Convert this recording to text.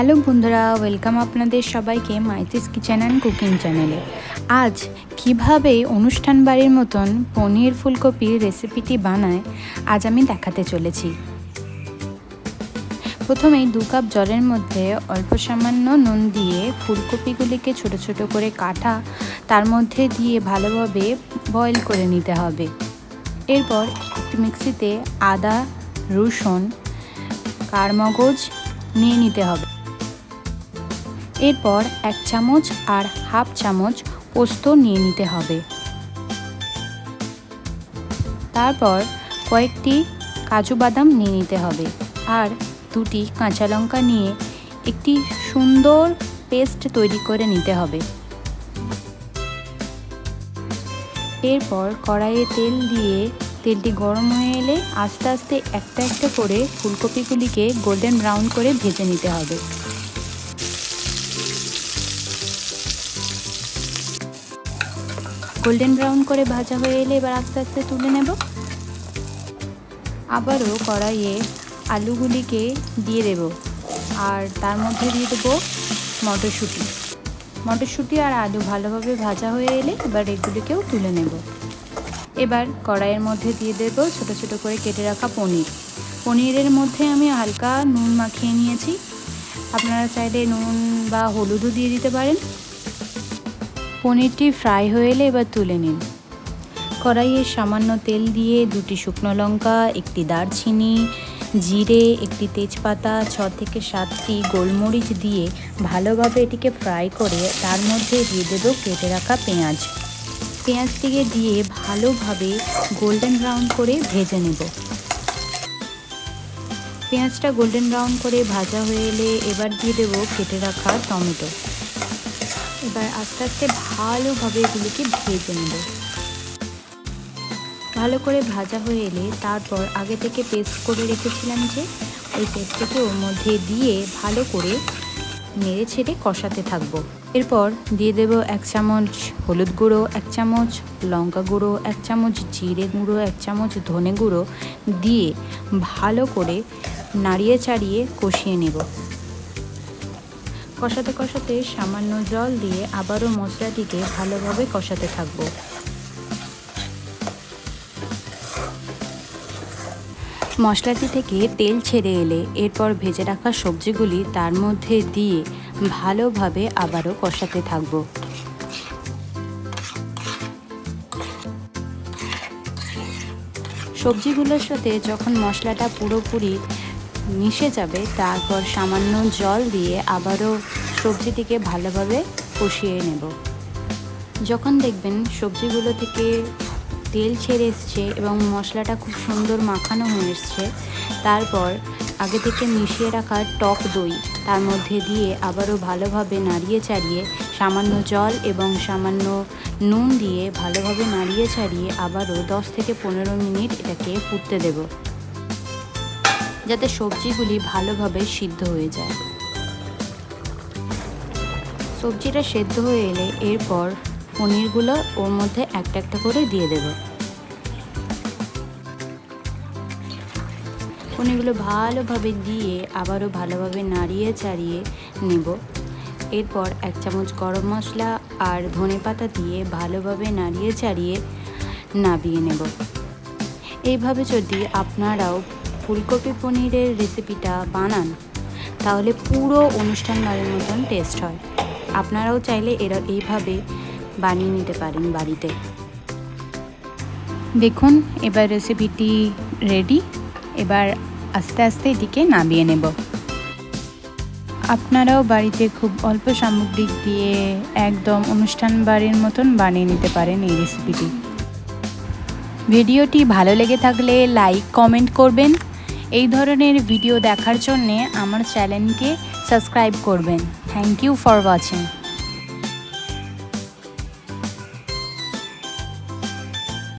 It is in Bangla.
হ্যালো বন্ধুরা, ওয়েলকাম আপনাদের সবাইকে মাইতিস কিচেন অ্যান্ড কুকিং চ্যানেলে। আজ কীভাবে অনুষ্ঠান বাড়ির মতন পনির ফুলকপির রেসিপিটি বানায়, আজ আমি দেখাতে চলেছি। প্রথমেই দু কাপ জলের মধ্যে অল্প সামান্য নুন দিয়ে ফুলকপিগুলিকে ছোট ছোট করে কাটা, তার মধ্যে দিয়ে ভালোভাবে বয়েল করে নিতে হবে। এরপর একটি মিক্সিতে আদা, রসুন, কারমগজ নিয়ে নিতে হবে। এরপর এক চামচ আর হাফ চামচ পোস্ত নিয়ে নিতে হবে। তারপর কয়েকটি কাজু বাদাম নিয়ে নিতে হবে আর দুটি কাঁচা লঙ্কা নিয়ে একটি সুন্দর পেস্ট তৈরি করে নিতে হবে। এরপর কড়াইয়ে তেল দিয়ে তেলটি গরম হয়ে এলে আস্তে আস্তে একটা একটা করে ফুলকপিগুলিকে গোল্ডেন ব্রাউন করে ভেজে নিতে হবে। গোল্ডেন ব্রাউন করে ভাজা হয়ে এলে এবার আস্তে আস্তে তুলে নেব। আবারও কড়াইয়ে আলুগুলিকে দিয়ে দেব আর তার মধ্যে দিয়ে দেবো মটরশুঁটি। মটরশুঁটি আর আলু ভালোভাবে ভাজা হয়ে এলে এবার এগুলিকেও তুলে নেব। এবার কড়াইয়ের মধ্যে দিয়ে দেব ছোট ছোট করে কেটে রাখা পনির। পনিরের মধ্যে আমি হালকা নুন মাখিয়ে নিয়েছি। আপনারা চাইলে নুন বা হলুদও দিয়ে দিতে পারেন। পনিরটি ফ্রাই হয়ে এলে এবার তুলে নিন। কড়াইয়ে সামান্য তেল দিয়ে দুটি শুকনো লঙ্কা, একটি দারচিনি, জিরে, একটি তেজপাতা, ছ থেকে সাতটি গোলমরিচ দিয়ে ভালোভাবে এটিকে ফ্রাই করে তার মধ্যে দিয়ে দেবো কেটে রাখা পেঁয়াজ। পেঁয়াজটিকে দিয়ে ভালোভাবে গোল্ডেন ব্রাউন করে ভেজে নেব। পেঁয়াজটা গোল্ডেন ব্রাউন করে ভাজা হয়ে এলে এবার দিয়ে দেবো কেটে রাখা টমেটো। এবার আস্তে আস্তে ভালোভাবে এগুলিকে ভেজে নেব। ভালো করে ভাজা হয়ে এলে তারপর আগে থেকে পেস্ট করে রেখেছিলাম যে ওই পেস্টটাকে ওর মধ্যে দিয়ে ভালো করে নেড়ে ছেড়ে কষাতে থাকব। এরপর দিয়ে দেব এক চামচ হলুদ গুঁড়ো, এক চামচ লঙ্কা গুঁড়ো, এক চামচ জিরে গুঁড়ো, এক চামচ ধনে গুঁড়ো দিয়ে ভালো করে নাড়িয়ে চাড়িয়ে কষিয়ে নেব। কষাতে কষাতে সামান্য জল দিয়ে আবারও মশলাটিকে ভালোভাবে কষাতে থাকব। মশলাটি থেকে তেল ছেড়ে এলে এরপর ভেজে রাখা সবজিগুলি তার মধ্যে দিয়ে ভালোভাবে আবারও কষাতে থাকব। সবজিগুলোর সাথে যখন মশলাটা পুরোপুরি মিশে যাবে, তারপর সামান্য জল দিয়ে আবারও সবজিটিকে ভালোভাবে কষিয়ে নেব। যখন দেখবেন সবজিগুলো থেকে তেল ছেড়ে এসছে এবং মশলাটা খুব সুন্দর মাখানো হয়ে এসছে, তারপর আগে থেকে মিশিয়ে রাখা টক দই, তার মধ্যে দিয়ে আবারও ভালোভাবে নাড়িয়ে চাড়িয়ে সামান্য জল এবং সামান্য নুন দিয়ে ভালোভাবে নাড়িয়ে ছাড়িয়ে আবারও দশ থেকে পনেরো মিনিট এটাকে ফুটতে দেব। যাতে সবজিগুলি ভালোভাবে সিদ্ধ হয়ে যায়। সবজিটা সেদ্ধ হয়ে এলে এরপর পনিরগুলো ওর মধ্যে একটা একটা করে দিয়ে দেব। পনিরগুলো ভালোভাবে দিয়ে আবারও ভালোভাবে নাড়িয়ে চাড়িয়ে নেব। এরপর এক চামচ গরম মশলা আর ধনে পাতা দিয়ে ভালোভাবে নাড়িয়ে চাড়িয়ে নাবিয়ে নেব। এইভাবে যদি আপনারাও ফুলকপি পনিরের রেসিপিটা বানান, তাহলে পুরো অনুষ্ঠান বাড়ির মতন টেস্ট হয়। আপনারাও চাইলে এরা এইভাবে বানিয়ে নিতে পারেন বাড়িতে। দেখুন, এবার রেসিপিটি রেডি এবার আস্তে আস্তে এটিকে নামিয়ে নেব। আপনারাও বাড়িতে খুব অল্প সামগ্রিক দিয়ে একদম অনুষ্ঠান বাড়ির মতন বানিয়ে নিতে পারেন এই রেসিপিটি ভিডিওটি ভালো লেগে থাকলে লাইক কমেন্ট করবেন। এই ধরনের ভিডিও দেখার জন্যে আমার চ্যানেলকে সাবস্ক্রাইব করবেন। Thank you for watching